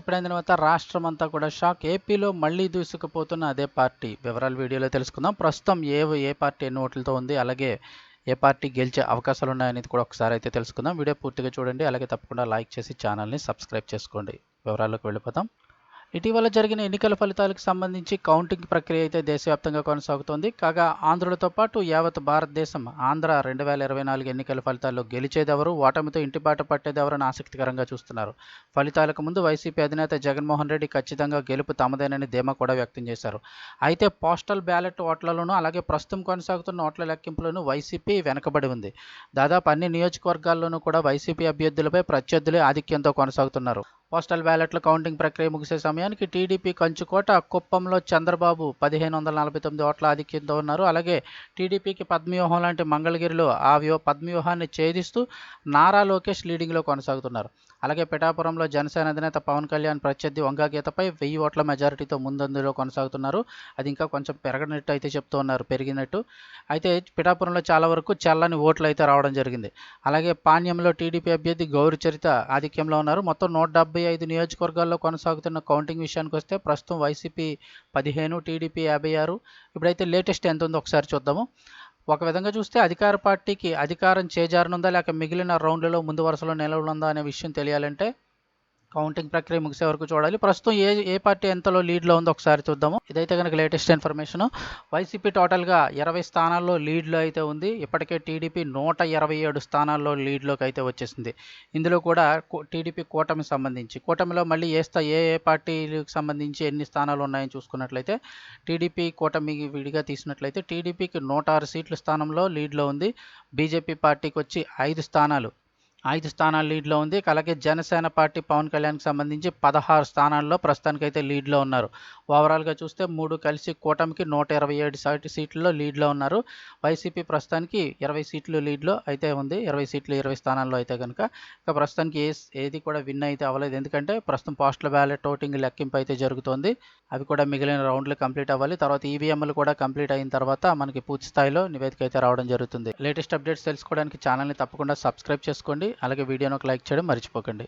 ఇప్పుడైన తర్వాత రాష్ట్రం అంతా కూడా షాక్. ఏపీలో మళ్ళీ దూసుకుపోతున్న అదే పార్టీ. వివరాలు వీడియోలో తెలుసుకుందాం. ప్రస్తుతం ఏ ఏ పార్టీ ఎన్ని ఓట్లతో ఉంది అలాగే ఏ పార్టీ గెలిచే అవకాశాలు ఉన్నాయనేది కూడా ఒకసారి అయితే తెలుసుకుందాం. వీడియో పూర్తిగా చూడండి. అలాగే తప్పకుండా లైక్ చేసి ఛానల్ని సబ్స్క్రైబ్ చేసుకోండి. వివరాల్లోకి వెళ్ళిపోతాం ఇటీవల జరిగిన ఎన్నికల ఫలితాలకు సంబంధించి కౌంటింగ్ ప్రక్రియ అయితే దేశవ్యాప్తంగా కొనసాగుతోంది. కాగా ఆంధ్రులతో పాటు యావత్ భారతదేశం ఆంధ్ర రెండు వేల ఇరవై నాలుగు ఎన్నికల ఫలితాల్లో గెలిచేదెవరు ఓటమితో ఇంటిబాట పట్టేదెవరని ఆసక్తికరంగా చూస్తున్నారు. ఫలితాలకు ముందు వైసీపీ అధినేత జగన్మోహన్ రెడ్డి ఖచ్చితంగా గెలుపు తమదేనని ధీమా కూడా వ్యక్తం చేశారు. అయితే పోస్టల్ బ్యాలెట్ ఓట్లలోనూ అలాగే ప్రస్తుతం కొనసాగుతున్న ఓట్ల లెక్కింపులోనూ వైసీపీ వెనకబడి ఉంది. దాదాపు అన్ని నియోజకవర్గాల్లోనూ కూడా వైసీపీ అభ్యర్థులపై ప్రత్యర్థులే ఆధిక్యంతో కొనసాగుతున్నారు. పోస్టల్ బ్యాలెట్ల కౌంటింగ్ ప్రక్రియ ముగిసే సమయానికి టీడీపీ కంచుకోట కుప్పంలో చంద్రబాబు పదిహేను వందల నలభై తొమ్మిది ఓట్ల ఆధిక్యంతో ఉన్నారు. అలాగే టీడీపీకి పద్మవ్యూహం లాంటి మంగళగిరిలో ఆ వ్యూ పద్మవ్యూహాన్ని ఛేదిస్తూ నారా లోకేష్ లీడింగ్లో కొనసాగుతున్నారు. అలాగే పిఠాపురంలో జనసేన అధినేత పవన్ కళ్యాణ్ ప్రత్యర్థి వంగాగీతపై వెయ్యి ఓట్ల మెజారిటీతో ముందందులో కొనసాగుతున్నారు. అది ఇంకా కొంచెం పెరగనట్టు అయితే చెప్తూ ఉన్నారు పెరిగినట్టు. అయితే పిఠాపురంలో చాలా వరకు చల్లని ఓట్లు అయితే రావడం జరిగింది. అలాగే పాణ్యంలో టీడీపీ అభ్యర్థి గౌరి చరిత ఆధిక్యంలో ఉన్నారు. మొత్తం నూట డెబ్బై ఐదు నియోజకవర్గాల్లో కొనసాగుతున్న కౌంటింగ్ విషయానికి వస్తే ప్రస్తుతం వైసీపీ పదిహేను టీడీపీ యాభై ఆరు. ఇప్పుడైతే లేటెస్ట్ ఎంత ఉందో ఒకసారి చూద్దాము. ఒక విధంగా చూస్తే అధికార పార్టీకి అధికారం చేజారనుందా లేక మిగిలిన రౌండ్లలో ముందు వరుసలో నిలవనుందా అనే విషయం తెలియాలంటే కౌంటింగ్ ప్రక్రియ ముగిసే వరకు చూడాలి. ప్రస్తుతం ఏ ఏ పార్టీ ఎంతలో లీడ్లో ఉందో ఒకసారి చూద్దాము. ఇదైతే కనుక లేటెస్ట్ ఇన్ఫర్మేషన్. వైసీపీ టోటల్గా ఇరవై స్థానాల్లో లీడ్లో అయితే ఉంది. ఇప్పటికే టీడీపీ నూట ఇరవై ఏడు స్థానాల్లో లీడ్లోకి అయితే వచ్చేసింది. ఇందులో కూడా టీడీపీ కూటమి సంబంధించి కూటమిలో మళ్ళీ ఏ స్థా ఏ ఏ పార్టీలకు సంబంధించి ఎన్ని స్థానాలు ఉన్నాయని చూసుకున్నట్లయితే టీడీపీ కూటమి విడిగా తీసినట్లయితే టీడీపీకి నూట ఆరు సీట్ల స్థానంలో లీడ్లో ఉంది. బీజేపీ పార్టీకి వచ్చి ఐదు స్థానాలు. ఐదు స్థానాలు లీడ్లో ఉంది. అలాగే జనసేన పార్టీ పవన్ కళ్యాణ్కి సంబంధించి పదహారు స్థానాల్లో ప్రస్తుతానికైతే లీడ్లో ఉన్నారు. ఓవరాల్గా చూస్తే మూడు కలిసి కూటమికి నూట ఇరవై ఏడు సీట్లలో లీడ్లో ఉన్నారు. వైసీపీ ప్రస్తుతానికి ఇరవై సీట్లు లీడ్లో అయితే ఉంది. ఇరవై సీట్లు ఇరవై స్థానాల్లో అయితే కనుక ఇక ప్రస్తుతానికి ఏ ఏది కూడా విన్ అయితే అవ్వలేదు. ఎందుకంటే ప్రస్తుతం పోస్టల్ బ్యాలెట్ ఓటింగ్ లెక్కింపు అయితే జరుగుతోంది. అవి కూడా మిగిలిన రౌండ్లు కంప్లీట్ అవ్వాలి. తర్వాత ఈవీఎంలు కూడా కంప్లీట్ అయిన తర్వాత మనకి పూర్తి స్థాయిలో నివేదిక అయితే రావడం జరుగుతుంది. లేటెస్ట్ అప్డేట్స్ తెలుసుకోవడానికి ఛానల్ని తప్పకుండా సబ్స్క్రైబ్ చేసుకోండి. అలాగే వీడియోను ఒక లైక్ చేయడం మర్చిపోకండి.